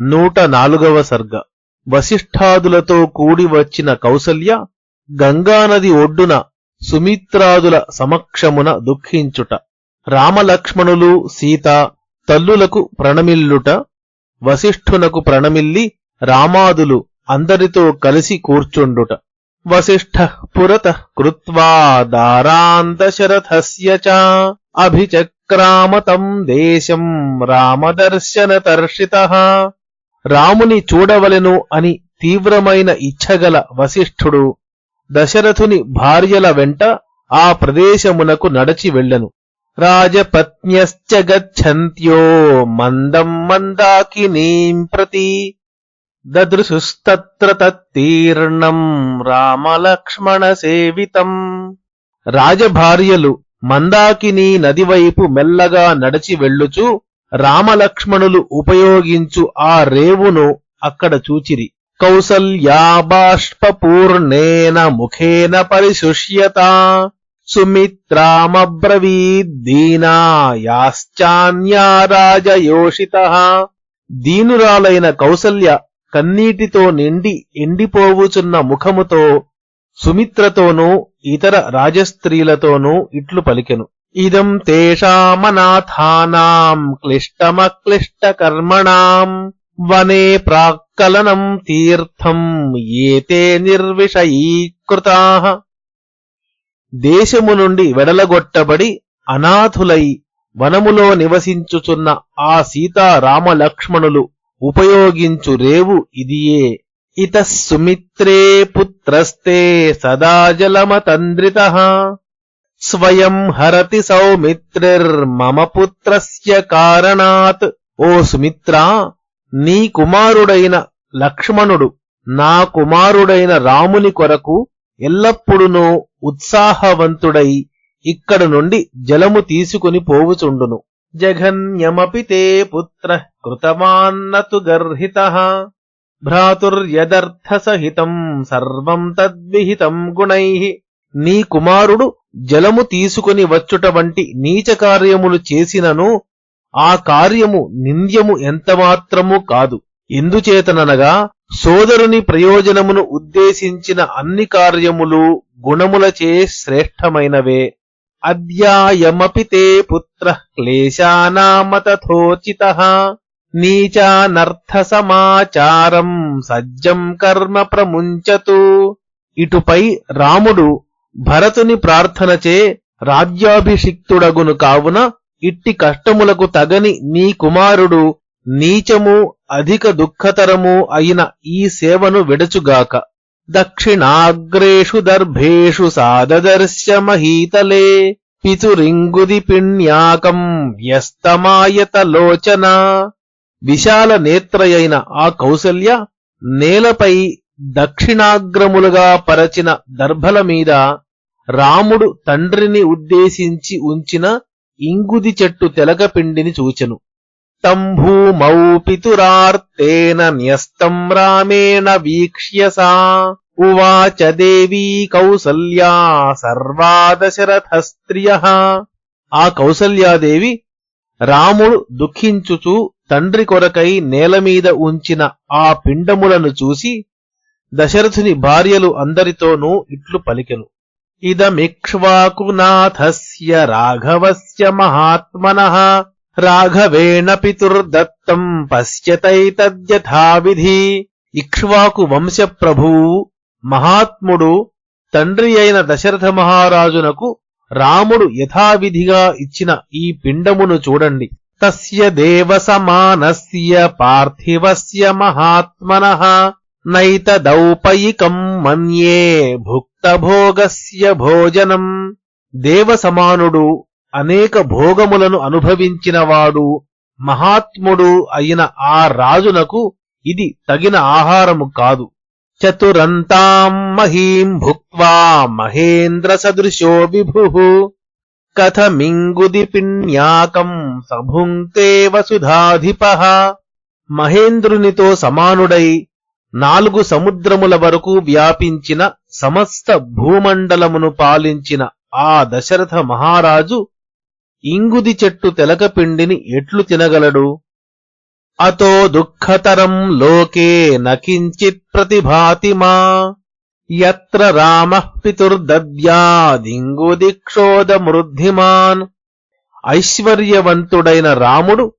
నూట నాలుగవ సర్గ. వశిష్ఠాదులతో కూడి వచ్చిన కౌసల్య గంగానది ఒడ్డున సుమిత్రాదుల సమక్షమున దుఃఖించుట. రామలక్ష్మణులు సీత తల్లులకు ప్రణమిల్లుట. వశిష్ఠునకు ప్రణమిల్లి రామాదులు అందరితో కలిసి కూర్చుండుట. వశిష్ఠ పురత కృత్వా దారాంతశరథస్య చ అభిచక్రామతం దేశం రామదర్శనతర్షిత. రాముని చూడవలెను అని తీవ్రమైన ఇచ్ఛగల వశిష్ఠుడు దశరథుని భార్యల వెంట ఆ ప్రదేశమునకు నడచి వెళ్ళెను. రాజపత్న్యశ్చ గచ్చంత్యో మందం మందాకినీం ప్రతి దదృశుస్తత్ర తత్తీర్ణం రామలక్ష్మణ సేవితం. రాజభార్యలు మందాకిని నదివైపు మెల్లగా నడిచి వెళ్ళుచు రామలక్ష్మణులు ఉపయోగించు ఆ రేవును అక్కడ చూచిరి. కౌసల్యాబాష్పూర్ణేన ముఖేన పరిశుష్యత. సుమిత్రామబ్రవీద్దీనా రాజయోషిత దీనురాలైన కౌసల్య కన్నీటితో నిండి ఎండిపోవుచున్న ముఖముతో సుమిత్రతోనూ ఇతర రాజస్త్రీలతోనూ ఇట్లు పలికెను. ఇదం తేషామనాథానాం క్లిష్టమక్లిష్టకర్మణాం వనే ప్రాక్కలనం తీర్థం ఏతే నిర్విషయీకృతా. దేశము నుండి వెడలగొట్టబడి అనాథులై వనములో నివసించుచున్న ఆ సీతారామలక్ష్మణులు ఉపయోగించు రేవు ఇదియే. ఇత సుమిత్రే పుత్రస్తే సదా జలమతంద్రిత. స్వయం హరతి సౌమిత్రిర్మమ పుత్రస్య కారణాత్ ఓ సుమిత్రా నీ కుమారుడైన లక్ష్మణుడు నా కుమారుడైన రాముని కొరకు ఎల్లప్పుడునూ ఉత్సాహవంతుడై ఇక్కడ నుండి జలము తీసుకుని పోవుచుండును. జఘన్యమపి తే పుత్ర కృతమాన్నతు గర్హిత। భ్రాతుర్యదర్థ సహితం సర్వం తద్విహితం గుణై। నీ కుమారుడు జలము తీసుకుని వచ్చుట వంటి నీచ కార్యములు చేసినను ఆ కార్యము నింద్యము ఎంతమాత్రము కాదు. ఎందుచేతననగా సోదరుని ప్రయోజనమును ఉద్దేశించిన అన్ని కార్యములు గుణములచే శ్రేష్టమైనవే. అద్యాయమపితే పుత్ర క్లేశానామ తథోచిత నీచానర్థ సమాచారం సజ్జం కర్మ ప్రముంచతు. ఇటుపై రాముడు భరతుని ప్రార్థనచే రాజ్యాభిషిక్తుడగును కావున ఇట్టి కష్టములకు తగని నీ కుమారుడు నీచము అధిక దుఃఖతరము అయిన ఈ సేవను విడచుగాక. దక్షిణాగ్రేషు దర్భేషు సాదదర్శ మహీతలే పితురింగుది పిణ్యాకం వ్యస్తమాయత లోచన. విశాల నేత్రయైన ఆ కౌసల్య నేలపై దక్షిణాగ్రములుగా పరచిన దర్భల మీద రాముడు తండ్రిని ఉద్దేశించి ఉంచిన ఇంగుది చెట్టు తెలకపిండిని చూచెను. తంభూమౌ పితురార్తేన న్యస్తం రామేణ వీక్ష్య సా ఉవాచ దేవీ కౌసల్యా సర్వాదశరథ దశరథస్త్రియ ఆ కౌసల్యాదేవి రాముడు దుఃఖించుచు తండ్రి కొరకై నేలమీద ఉంచిన ఆ పిండములను చూసి దశరథుని భార్యలు అందరితోనూ ఇట్లు పలికెను. ఇదమిక్ష్వాకునాథస్య రాఘవస్య మహాత్మన. రాఘవేణ పితుర్దత్తం పశ్యతైతద్యథావిధి. ఇక్ష్వాకు వంశ ప్రభువు మహాత్ముడు తండ్రి అయిన దశరథ మహారాజునకు రాముడు యథావిధిగా ఇచ్చిన ఈ పిండమును చూడండి. తస్య దేవ సమానస్య పార్థివస్య మహాత్మన. నైతదౌపయికం మన్యే భుక్తభోగస్య భోజనం దేవ సమానుడు అనేక భోగములను అనుభవించినవాడు మహాత్ముడు అయిన ఆ రాజునకు ఇది తగిన ఆహారము కాదు. చతురంతాం మహీం భుక్వా మహేంద్ర సదృశో విభు కథమింగుది పిణ్యాకం సభుంక్తే వసుధాధిప మహేంద్రునితో సమానుడై నాలుగు సముద్రముల వరకు వ్యాపించిన సమస్త భూమండలమును పాలించిన ఆ దశరథ మహారాజు ఇంగుది చెట్టు తెలకపిండిని ఎట్లు తినగలడు? అతో దుఃఖతరం లోకే నకించిత్ ప్రతిభాతి మా యత్ర రామ పితుర్దద్యాదింగుదిక్షోదమృద్ధిమాన్ ఐశ్వర్యవంతుడైన రాముడు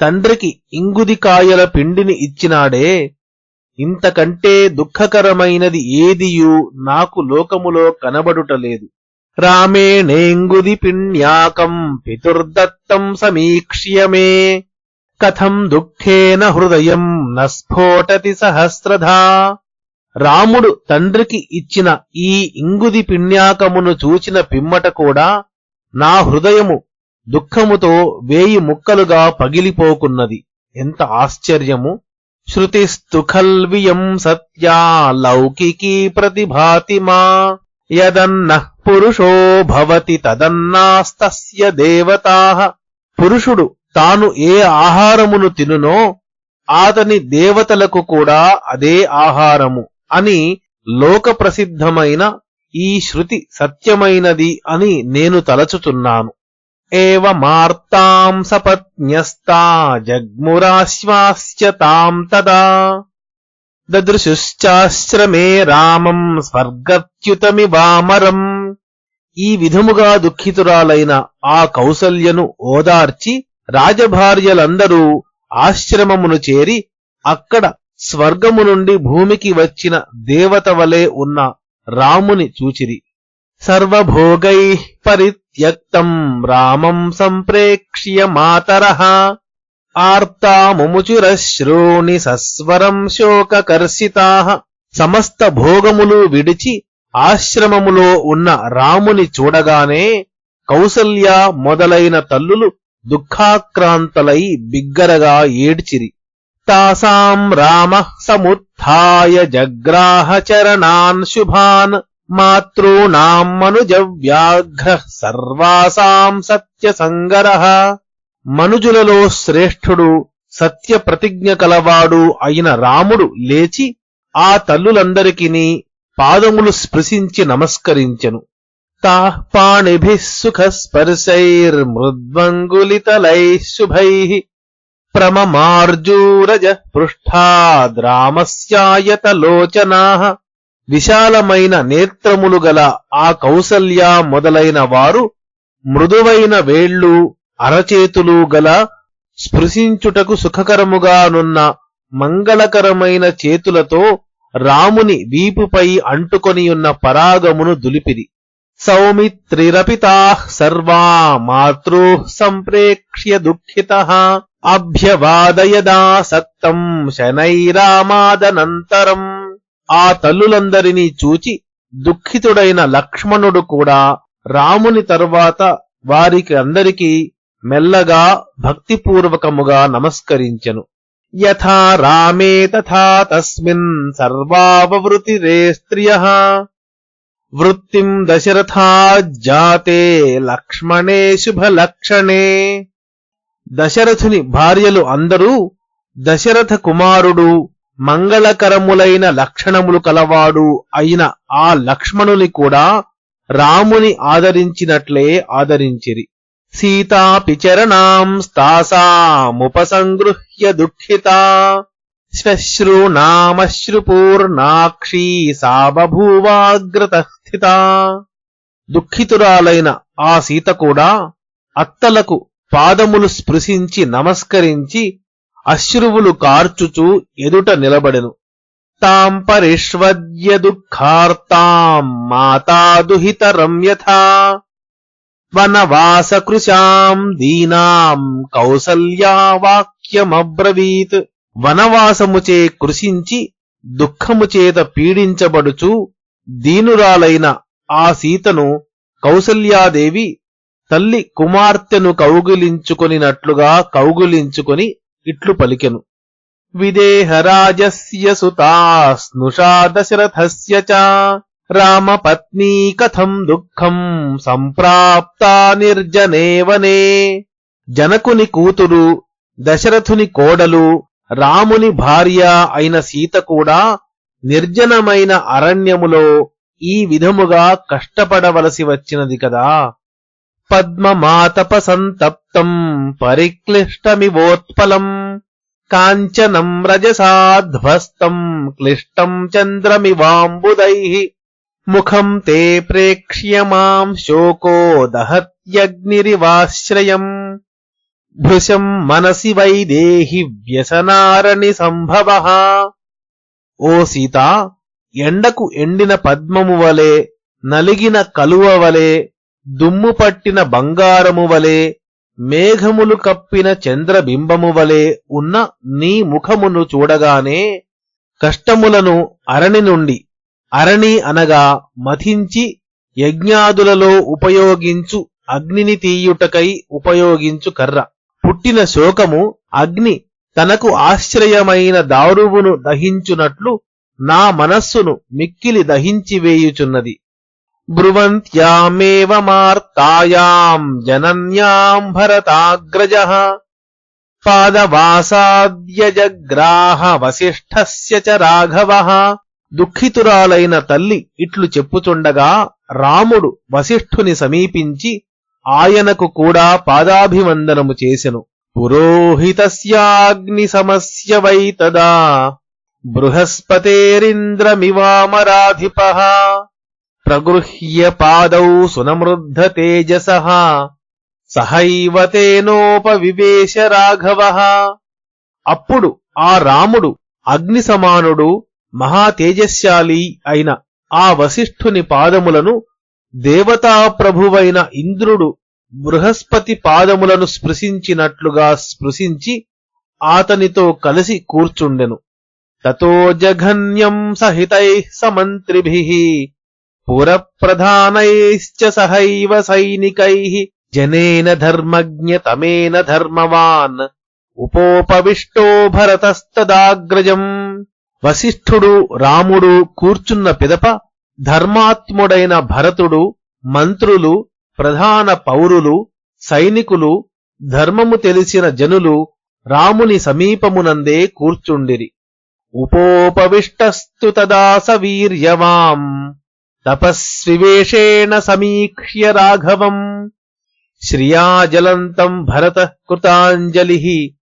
తండ్రికి ఇంగుదికాయల పిండిని ఇచ్చినాడే. ఇంతకంటే దుఃఖకరమైనది ఏదియు నాకు లోకములో కనబడుటలేదు రామేణేంగుది పిణ్యాకం పితుర్దత్తం సమీక్ష్య మే. కథం దుఃఖేన హృదయం నస్ఫోటతి సహస్రధా. రాముడు తండ్రికి ఇచ్చిన ఈ ఇంగుది పిణ్యాకమును చూచిన పిమ్మట కూడా నా హృదయము దుఃఖముతో వేయి ముక్కలుగా పగిలిపోకున్నది. ఎంత ఆశ్చర్యము! శృతిస్తు ఖల్వియం సత్యా లౌకికీ ప్రతిభాతి మా యదన్న పురుషో భవతి తదన్నాస్తస్య దేవతాః పురుషుడు తాను ఏ ఆహారమును తినునో ఆతని దేవతలకు కూడా అదే ఆహారము అని లోక ప్రసిద్ధమైన ఈ శృతి సత్యమైనది అని నేను తలచుతున్నాను. ఏవమార్తాం సపత్న్యస్తా జగ్మురాశ్వాస్య తాం తదా దదృశుశ్చాశ్రమే రామం స్వర్గత్యుతమివామరం ఈ విధముగా దుఃఖితురాలైన ఆ కౌసల్యను ఓదార్చి రాజభార్యలందరూ ఆశ్రమమును చేరి అక్కడ స్వర్గము నుండి భూమికి వచ్చిన దేవత వలె ఉన్న రాముని చూచిరి. సర్వభోగై పరిత్యక్తం రామం సంప్రేక్ష్య మాతరః. ఆర్తాముముచురశ్రోణి సస్వరం శోకకర్షితా. సమస్త భోగములు విడిచి ఆశ్రమములో ఉన్న రాముని చూడగానే కౌసల్య మొదలైన తల్లులు దుఃఖాక్రాంతలై బిగ్గరగా ఏడ్చిరి. తాసాం రామ సముత్య జగ్రాహ చరణాన్ శుభాన్. మాతృణాం మనుజవ్యాఘ్ర సర్వాసాం సత్యసంగర. మనుజులలో శ్రేష్ఠుడు సత్య ప్రతిజ్ఞ కలవాడు అయిన రాముడు లేచి ఆ తల్లులందరికిని పాదములు స్పృశించి నమస్కరించెను. తాః పాణిభిः సుఖస్పర్శైర్మృద్వంగులితలైः శుభైः. ప్రమమార్జూరజ పృష్ఠాద్రామస్యాయతలోచనాః. విశాలమైన నేత్రములు గల ఆ కౌసల్య మొదలైన వారు మృదువైన వేళ్ళు అరచేతులు గల స్పృశించుటకు సుఖకరముగానున్న మంగళకరమైన చేతులతో రాముని వీపుపై అంటుకొనియున్న పరాగమును దులిపిరి. సౌమిత్రిరపితా సర్వా మాతృ సంప్రేక్ష్య దుఃఖిత అభ్యవాదయదాసక్తం శనైరామాదనంతరం. ఆ తల్లులందరినీ చూచి దుఃఖితుడైన లక్ష్మణుడు కూడా రాముని తరువాత వారికి అందరికీ మెల్లగా భక్తిపూర్వకముగా నమస్కరించెను. యథా రామే తథా తస్మిన్ సర్వావవృతిరే స్త్రియ వృత్తిం దశరథాజ్జాతే లక్ష్మణే శుభలక్షణే. దశరథుని భార్యలు అందరూ దశరథ కుమారుడు మంగళకరములైన లక్షణములు కలవాడు అయిన ఆ లక్ష్మణుని కూడా రాముని ఆదరించినట్లే ఆదరించిరి. సీతాపిచరణాం చరణాంస్తాసాముపసంగృహ్య దుఃఖితా. శ్వశ్రూనామశ్రుపూర్ణాక్షీ సాబభూవాగ్రత స్థిత దుఃఖితురాలైన ఆ సీత కూడా అత్తలకు పాదములు స్పృశించి నమస్కరించి అశ్రువులు కార్చుచూ ఎదుట నిలబడెను. తాం పరిష్వద్య దుఃఖార్తాం మాతాదుహితరం యథా. వనవాసకృశాం దీనాం కౌసల్యా వాక్యమబ్రవీత్ వనవాసముచే కృషించి దుఃఖము చేత పీడించబడుచు దీనురాలైన ఆ సీతను కౌసల్యాదేవి తల్లి కుమార్తెను కౌగులించుకొనినట్లుగా కౌగులించుకొని ఇట్లు పలికెను. విదేహరాజస్య సుతా దశరథస్య చ. రామపత్నీ కథం దుఃఖం సంప్రాప్తా నిర్జనే వనే జనకుని కూతురు దశరథుని కోడలు రాముని భార్య అయిన సీత కూడా నిర్జనమైన అరణ్యములో ఈ విధముగా కష్టపడవలసి వచ్చినది కదా. పద్మమాతప సంతప్తం పరిక్లిష్టమివోత్పలం కాంచనం రజసాధ్వస్తం క్లిష్టం చంద్రమివాంబుదై ముఖం తే ప్రేక్ష్య మాం శోకో దహత్యగ్నిరివాశ్రయం భృశం మనసి వైదేహి వ్యసనారణి సంభవ ఓ సీత ఎండకు ఎండిన పద్మము వలె నలిగిన కలువ వలె దుమ్ము పట్టిన బంగారము వలె మేఘములు కప్పిన చంద్రబింబము వలె ఉన్న నీ ముఖమును చూడగానే కష్టములను అరణి నుండి అరణి అనగా మథించి యజ్ఞాదులలో ఉపయోగించు అగ్నిని తీయుటకై ఉపయోగించు కర్ర. పుట్టిన శోకము అగ్ని తనకు ఆశ్రయమైన దారువును దహించునట్లు నా మనస్సును మిక్కిలి దహించివేయుచున్నది బ్రువంత్యామేవ మార్తాయాం జనన్యాం భరతాగ్రజ పాదవాసాద్యజగ్రాహ వశిష్ఠస్య చ రాఘవ దుఃఖితురాలైన తల్లి ఇట్లు చెప్పుచుండగా రాముడు వశిష్ఠుని సమీపించి ఆయనకు కూడా పాదాభివందనము చేసెను. పురోహితస్యాగ్ని సమస్య వై తదా. బృహస్పతేరింద్రమివామరాధిప. ప్రగృహ్య పాదౌ సునమృద్ధ తేజస సహైవ తేనోపవివేశ రాఘవ అప్పుడు ఆ రాముడు అగ్ని సమానుడు మహా తేజశాలి అయిన ఆ వశిష్ఠుని పాదములను దేవతాప్రభువైన ఇంద్రుడు బృహస్పతి పాదములను స్పృశించినట్లుగా స్పృశించి ఆతనితో కలిసి కూర్చుండెను. తతో జఘన్యం సహితై సమంత్రిభి। పురప్రధానైశ్చ సహైవ సైనికైః జనేన ధర్మజ్ఞ తమేన ధర్మవాన్ ఉపోపవిష్టో భరతస్తదాగ్రజం. వశిష్ఠుడు రాముడు కూర్చున్న పిదప ధర్మాత్ముడైన భరతుడు మంత్రులు ప్రధాన పౌరులు సైనికులు ధర్మము తెలిసిన జనులు రాముని సమీపమునందే కూర్చుండిరి. ఉపోపవిష్టస్తు తదా వీర్యవాం తపస్వివేషేణ సమీక్ష్య రాఘవం. శ్రియాజలంతం భరత కృతాంజలి.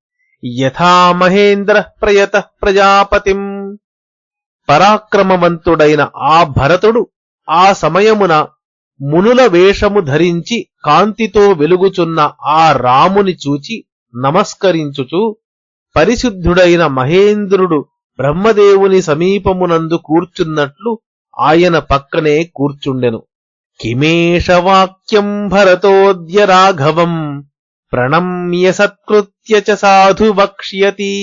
యథా మహేంద్ర ప్రయత ప్రజాపతిం. పరాక్రమవంతుడైన ఆ భరతుడు ఆ సమయమున మునుల వేషము ధరించి కాంతితో వెలుగుచున్న ఆ రాముని చూచి నమస్కరించుచు పరిశుద్ధుడైన మహేంద్రుడు బ్రహ్మదేవుని సమీపమునందు కూర్చున్నట్లు ఆయన పక్కనే కూర్చుండెను. కిమేషవాక్యం భరతోద్య రాఘవం ప్రణమ్య సత్కృత్య చ సాధు వక్ష్యతి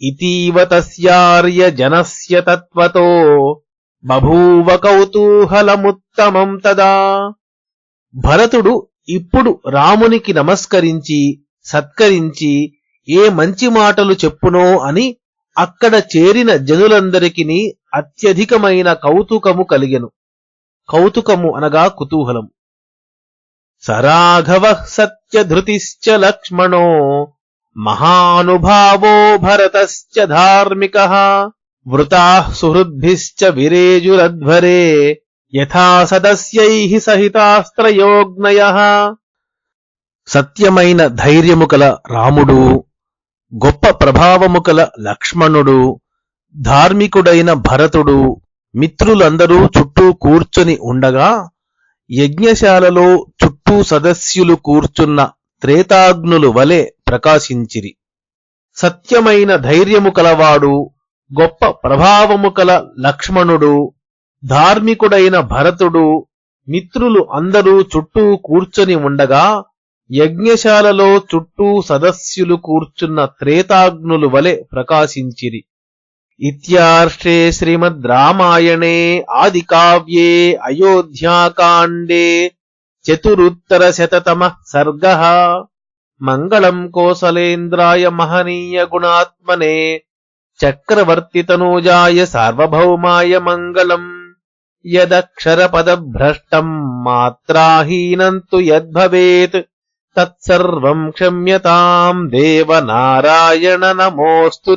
ఇతీవ తస్యార్య జనస్య తత్వతో బభూవ కౌతూహలముత్తమం తదా. భరతుడు ఇప్పుడు రామునికి నమస్కరించి సత్కరించి ఏ మంచి మాటలు చెప్పునో అని అక్కడ చేరిన జనులందరికీ అత్యధికమైన కౌతుకము కలిగెను. కౌతుకము అనగా కుతూహలం సరాఘవ సత్యధృతిశ్చ లక్ష్మణో మహానుభావో భరతశ్చ ధార్మిక వృతా సుహృద్భిశ్చ విరేజురధ్వరే యథా సదస్యై సహితాస్త్రయోగ్నయ సత్యమైన ధైర్యము కల రాముడు గొప్ప ప్రభావము కల లక్ష్మణుడు ధార్మికుడైన భరతుడు మిత్రులందరూ చుట్టూ కూర్చొని ఉండగా యజ్ఞశాలలో చుట్టూ సదస్యులు కూర్చున్న త్రేతాగ్నులు వలె ప్రకాశించిరి. సత్యమైన ధైర్యము కలవాడు గొప్ప ప్రభావము కల లక్ష్మణుడు ధార్మికుడైన భరతుడు మిత్రులు అందరూ చుట్టూ కూర్చొని ఉండగా యజ్ఞశాలలో చుట్టూ సదస్యులు కూర్చున్న త్రేతాగ్నులు వలె ప్రకాశించిరి. ఇర్షే శ్రీమద్్రామాయణే ఆదికావ్యే అయోధ్యాకాండే చతురుత్తరశతమ సర్గ మంగళం కోసలేంద్రాయ మహనీయ గుణాత్మనే చక్రవర్తితనూజాయ సార్వభౌమాయ మంగళం యదక్షరపదభ్రష్టం మాత్రాహీనం తు యద్భవేత్ తత్సర్వం క్షమ్యతాం దేవ నారాయణ నమోస్తు